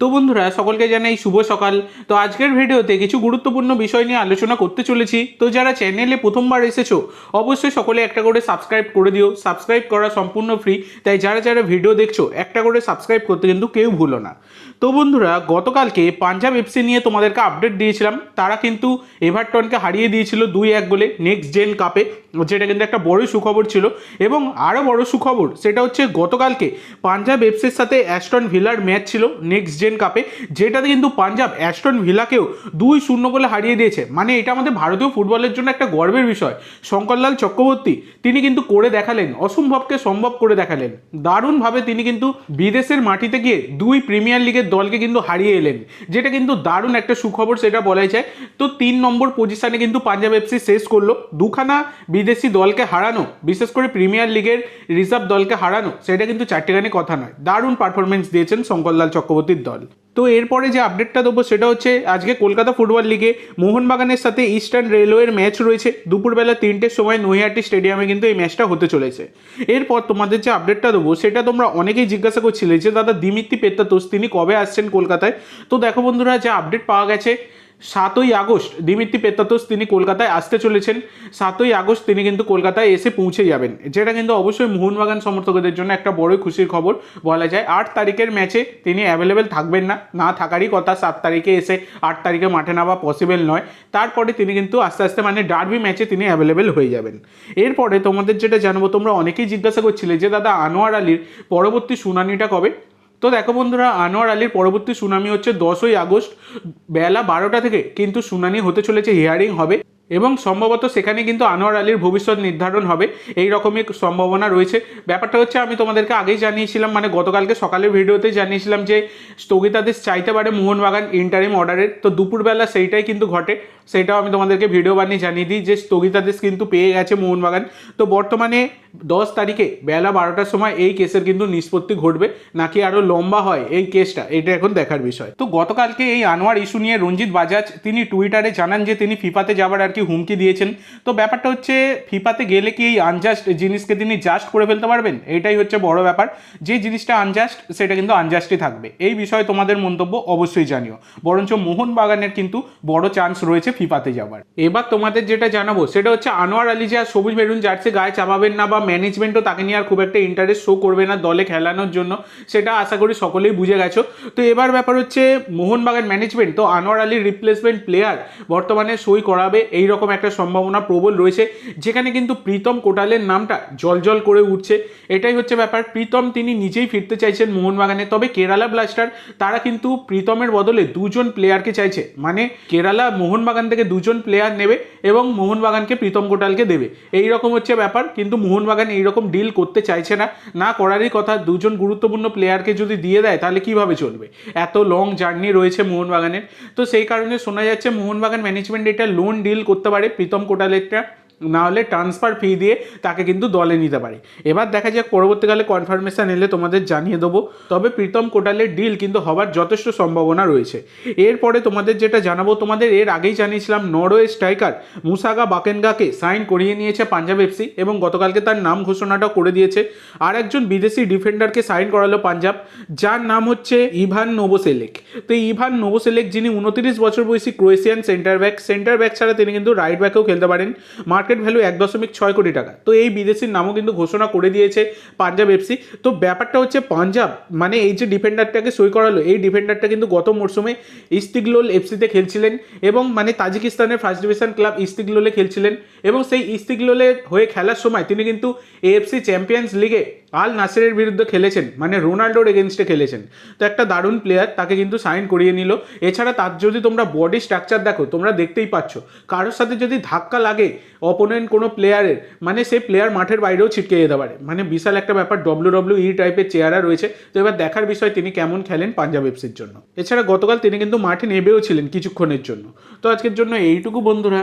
তো বন্ধুরা, সকলকে জানাই শুভ সকাল। তো আজকের ভিডিওতে কিছু গুরুত্বপূর্ণ বিষয় নিয়ে আলোচনা করতে চলেছি। তো যারা চ্যানেলে প্রথমবার এসেছ, অবশ্যই সকলে একটা করে সাবস্ক্রাইব করে দিও। সাবস্ক্রাইব করা সম্পূর্ণ ফ্রি তাই যারা যারা ভিডিও দেখছ, একটা করে সাবস্ক্রাইব করতে কিন্তু কেউ ভুলো না। তো বন্ধুরা, গতকালকে পাঞ্জাব এফসি নিয়ে তোমাদেরকে আপডেট দিয়েছিলাম। তারা কিন্তু এভারটনকে হারিয়ে দিয়েছিল দুই এক গোলে নেক্সট জেন কাপে যেটা কিন্তু একটা বড় সুখবর ছিল। এবং আরও বড় সুখবর, সেটা হচ্ছে গতকালকে পাঞ্জাব এফসির সাথে অ্যাস্টন ভিলার ম্যাচ ছিল। নেক্সট জেন কাপে যেটাতে কিন্তু পাঞ্জাব অ্যাস্টন ভিলাকেও দুই শূন্য বলে হারিয়ে দিয়েছে। মানে এটা আমাদের ভারতীয় ফুটবলের জন্য একটা গর্বের বিষয়। শঙ্করলাল চক্রবর্তী, তিনি কিন্তু করে দেখালেন, অসম্ভবকে সম্ভব করে দেখালেন। দারুণভাবে তিনি কিন্তু বিদেশের মাটিতে গিয়ে দুই প্রিমিয়ার লিগের দলকে কিন্তু হারিয়ে এলেন। যেটা কিন্তু দারুণ একটা সুখবর, সেটা বলাই যায়। তো তিন নম্বর পজিশনে কিন্তু পাঞ্জাব এফসি শেষ করল। দুখানা বিদেশি দলকে হারানো, বিশেষ করে প্রিমিয়ার লিগের রিজার্ভ দলকে হারানো, সেটা কিন্তু চারটেখানি কথা নয়। দারুণ পারফরমেন্স দিয়েছেন শঙ্করলাল চক্রবর্তীর দল। তো এরপরে যে আপডেটটা দেবো সেটা হচ্ছে আজকে কলকাতা ফুটবল লিগে মোহনবাগানের সাথে ইস্টার্ন রেলওয়ের ম্যাচ রয়েছে। দুপুরবেলা তিনটের সময় নৈহাটি স্টেডিয়ামে কিন্তু এই ম্যাচটা হতে চলেছে। এরপর তোমাদের যে আপডেটটা দেবো সেটা তোমরা অনেকেই জিজ্ঞাসা করছিলে যে, দাদা, দিমিত্তি পেত্তাতোষ তিনি কবে আসছেন কলকাতায়? তো দেখো বন্ধুরা, যে আপডেট পাওয়া গেছে সাতই আগস্ট দিমিত্রি পেত্তাতোষ তিনি কলকাতায় আসতে চলেছেন। সাতই আগস্ট তিনি কিন্তু কলকাতায় এসে পৌঁছে যাবেন। যেটা কিন্তু অবশ্যই মোহনবাগান সমর্থকদের জন্য একটা বড় খুশির খবর বলা যায়। আট তারিখের ম্যাচে তিনি অ্যাভেলেবেল থাকবেন না। না থাকারই কথা, সাত তারিখে এসে আট তারিখে মাঠে নামা পসিবল নয়। তারপরে তিনি কিন্তু আস্তে আস্তে মানে ডার্বি ম্যাচে তিনি অ্যাভেলেবেল হয়ে যাবেন। এরপরে তোমাদের যেটা জানব, তোমরা অনেকেই জিজ্ঞাসা করছিলে যে, দাদা, আনোয়ার আলীর পরবর্তী শুনানিটা কবে? তো দেখো বন্ধুরা, আনোয়ার আলীর পরবর্তী শুনানি হচ্ছে দশই আগস্ট বেলা বারোটা থেকে, কিন্তু শুনানি হতে চলেছে হিয়ারিং হবে। এবং সম্ভবত সেখানে কিন্তু আনোয়ার আলীর ভবিষ্যৎ নির্ধারণ হবে। এই রকমই সম্ভাবনা রয়েছে। ব্যাপারটা হচ্ছে, আমি তোমাদেরকে আগেই জানিয়েছিলাম মানে গতকালকে সকালের ভিডিওতে জানিয়েছিলাম যে স্থগিতাদেশ চাইতে পারে মোহনবাগান ইন্টারিম অর্ডারের তো দুপুরবেলা সেইটাই কিন্তু ঘটে। সেটাও আমি তোমাদেরকে ভিডিও বানিয়ে জানিয়ে দিই যে স্থগিতাদেশ কিন্তু পেয়ে গেছে মোহনবাগান। তো বর্তমানে দশ তারিখে বেলা বারোটার সময় এই কেসের কিন্তু নিষ্পত্তি ঘটবে। নাকি আরও লম্বা হয় এই কেসটা, এটা এখন দেখার বিষয়। তো গতকালকে এই আনোয়ার ইস্যু নিয়ে রঞ্জিত বাজাজ তিনি টুইটারে জানান যে তিনি ফিফাতে যাবার আর কি হুমকি দিয়েছেন? তো ব্যাপারটা হচ্ছে, ফিফাতে গেলে কি এই আনজাস্ট জিনিসকে তিনি জাস্ট করে ফেলতে পারবেন? এটাই হচ্ছে বড় ব্যাপার। যে জিনিসটা আনজাস্ট সেটা কিন্তু আনজাস্টই থাকবে। এই বিষয়ে তোমাদের মন্তব্য অবশ্যই জানিও। বরঞ্চ মোহনবাগানের কিন্তু বড় চান্স রয়েছে ফিফাতে যাবার এবার তোমাদের যেটা জানাব, সেটা হচ্ছে আনোয়ার আলী যে আর সবুজ মেরুন জার্সি গায়ে চাপাবেন না বা ম্যানেজমেন্টও তাকে নিয়ে আর খুব একটা ইন্টারেস্ট শো করবে না দলে খেলানোর জন্য, সেটা আশা করি সকলেই বুঝে গেছো। তো এবার ব্যাপার হচ্ছে, মোহনবাগান ম্যানেজমেন্ট তো আনোয়ার আলীর রিপ্লেসমেন্ট প্লেয়ার বর্তমানে সই করাবে এই রকম একটা সম্ভাবনা প্রবল রয়েছে, যেখানে কিন্তু প্রীতম কোটালের নামটা জলজল করে উঠছে। এটাই হচ্ছে ব্যাপার। প্রীতম তিনি নিজেই ফিরতে চাইছেন মোহনবাগানে। তবে কেরালা ব্লাস্টার, তারা কিন্তু প্রীতমের বদলে দুজন প্লেয়ারকে চাইছে। মানে কেরালা মোহনবাগান থেকে দুজন প্লেয়ার নেবে এবং মোহনবাগানকে প্রীতম কোটালকে দেবে। এই রকম হচ্ছে ব্যাপার। কিন্তু মোহনবাগান এইরকম ডিল করতে চাইছে না। না করারই কথা, দুজন গুরুত্বপূর্ণ প্লেয়ারকে যদি দিয়ে দেয়, তাহলে কীভাবে চলবে? এত লং জার্নি রয়েছে মোহনবাগানের। তো সেই কারণে শোনা যাচ্ছে, মোহনবাগান ম্যানেজমেন্ট এটা লোন ডিল করতে পারে প্রীতম কোটালেরটা। না হলে ট্রান্সফার ফি দিয়ে তাকে কিন্তু দলে নিতে পারে। এবার দেখা যাক, পরবর্তীকালে কনফার্মেশন এলে তোমাদের জানিয়ে দেবো। তবে প্রীতম কোটালের ডিল কিন্তু হবার যথেষ্ট সম্ভাবনা রয়েছে। এরপরে তোমাদের যেটা জানাব, তোমাদের এর আগেই জানিয়েছিলাম, নরওয়ে স্ট্রাইকার মুসাগা বাকেনগাকে সাইন করিয়ে নিয়েছে পাঞ্জাব এফসি এবং গতকালকে তার নাম ঘোষণাটা করে দিয়েছে। আর একজন বিদেশি ডিফেন্ডারকে সাইন করালো পাঞ্জাব, যার নাম হচ্ছে ইভান নোবোসেলেক তো ইভান নোবোসেলেক যিনি উনত্রিশ বছর বয়সী Croatian centre back centre back ছাড়া তিনি কিন্তু রাইট ব্যাকেও খেলতে পারেন। মার্কেট ভ্যালু এক দশমিক ছয় কোটি টাকা। তো এই বিদেশির নামও কিন্তু ঘোষণা করে দিয়েছে পাঞ্জাব এফসি তো ব্যাপারটা হচ্ছে পাঞ্জাব মানে এই যে ডিফেন্ডারটাকে সই করালো, এই ডিফেন্ডারটা কিন্তু গত মরশুমে ইস্তিগলোল এফসিতে খেলছিলেন এবং মানে তাজিকিস্তানের ফার্স্ট ডিভিশন ক্লাব ইস্তিগলোলে খেলছিলেন এবং সেই ইস্তিগলোলে হয়ে খেলার সময় তিনি কিন্তু এএফসি চ্যাম্পিয়ন্স লিগে আল নাসেরের বিরুদ্ধে খেলেছেন মানে রোনাল্ডোর এগেনস্টে খেলেছেন। তো একটা দারুণ প্লেয়ার তাকে কিন্তু সাইন করিয়ে নিল। এছাড়া তার যদি তোমরা বডি স্ট্রাকচার দেখো, তোমরা দেখতেই পাচ্ছ, কারোর সাথে যদি ধাক্কা লাগে অপোনেন্ট কোনো প্লেয়ারের মানে সেই প্লেয়ার মাঠের বাইরেও ছিটকে যেতে পারে। মানে বিশাল একটা ব্যাপার ডব্লিউ ডব্লিউ ই টাইপের চেয়ারা রয়েছে। তো এবার দেখার বিষয়, তিনি কেমন খেলেন পাঞ্জাব এফসির জন্য। এছাড়া গতকাল তিনি কিন্তু মাঠে নেবেও ছিলেন কিছুক্ষণের জন্য। তো আজকের জন্য এইটুকু বন্ধুরা।